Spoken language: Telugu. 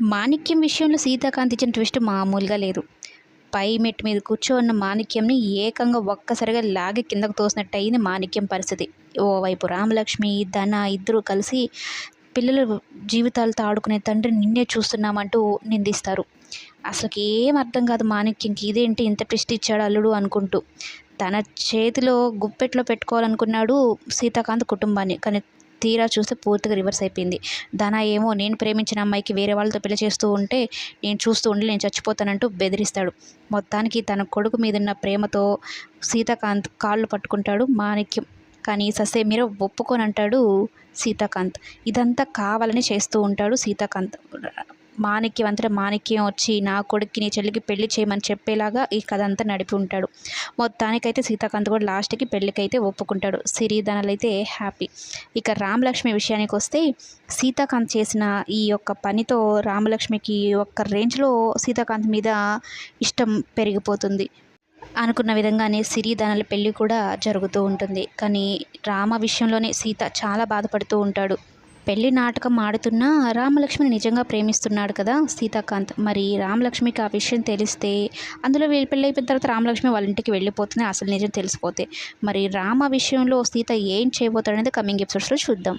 మాణిక్యం విషయంలో సీతాకాంత్ ఇచ్చిన ట్విస్ట్ మామూలుగా లేదు. పై మెట్టు మీద కూర్చోన్న మాణిక్యంని ఏకంగా ఒక్కసారిగా లాగి కిందకు తోసినట్టు అయింది మాణిక్యం పరిస్థితి. ఓవైపు రామలక్ష్మి ధన ఇద్దరు కలిసి పిల్లల జీవితాలతో ఆడుకునే తండ్రి నిన్నే చూస్తున్నామంటూ నిందిస్తారు. అసలుకి ఏం అర్థం కాదు మాణిక్యంకి ఇదేంటి ఇంత ట్విస్ట్ ఇచ్చాడు అల్లుడు అనుకుంటూ. తన చేతిలో గుప్పెట్లో పెట్టుకోవాలనుకున్నాడు సీతాకాంత్ కుటుంబాన్ని కానీ తీరా చూస్తే పూర్తిగా రివర్స్ అయిపోయింది. ధన ఏమో నేను ప్రేమించిన అమ్మాయికి వేరే వాళ్ళతో పెళ్ళి చేస్తూ ఉంటే నేను చూస్తూ ఉండి నేను చచ్చిపోతానంటూ బెదిరిస్తాడు. మొత్తానికి తన కొడుకు మీదున్న ప్రేమతో సీతాకాంత్ కాళ్ళు పట్టుకుంటాడు మాణిక్యం. కానీ ససే మీరు ఒప్పుకోనంటాడు సీతాకాంత్. ఇదంతా కావాలని చేస్తూ ఉంటాడు సీతాకాంత్. మాణిక్యం అంతటా మాణిక్యం వచ్చి నా కొడుక్కి నీ చెల్లికి పెళ్ళి చేయమని చెప్పేలాగా ఈ కథ అంతా నడిపి ఉంటాడు. మొత్తానికైతే సీతాకాంత్ కూడా లాస్ట్కి పెళ్ళికైతే ఒప్పుకుంటాడు. సిరిధనలు అయితే హ్యాపీ. ఇక రామలక్ష్మి విషయానికి వస్తే సీతాకాంత్ చేసిన ఈ యొక్క పనితో రామలక్ష్మికి ఒక్క రేంజ్లో సీతాకాంత్ మీద ఇష్టం పెరిగిపోతుంది. అనుకున్న విధంగానే సిరిధనల పెళ్ళి కూడా జరుగుతూ ఉంటుంది. కానీ రామ విషయంలోనే సీత చాలా బాధపడుతూ ఉంటాడు. పెళ్ళి నాటకం ఆడుతున్నా రామలక్ష్మిని నిజంగా ప్రేమిస్తున్నాడు కదా సీతాకాంత్. మరి రామలక్ష్మికి ఆ విషయం తెలిస్తే అందులో వీళ్ళ పెళ్ళి అయిపోయిన తర్వాత రామలక్ష్మి వాళ్ళ ఇంటికి వెళ్ళిపోతుంది అసలు నిజం తెలిసిపోతే. మరి రామ విషయంలో సీత ఏం చేయబోతాడనేది కమింగ్ ఎపిసోడ్స్లో చూద్దాం.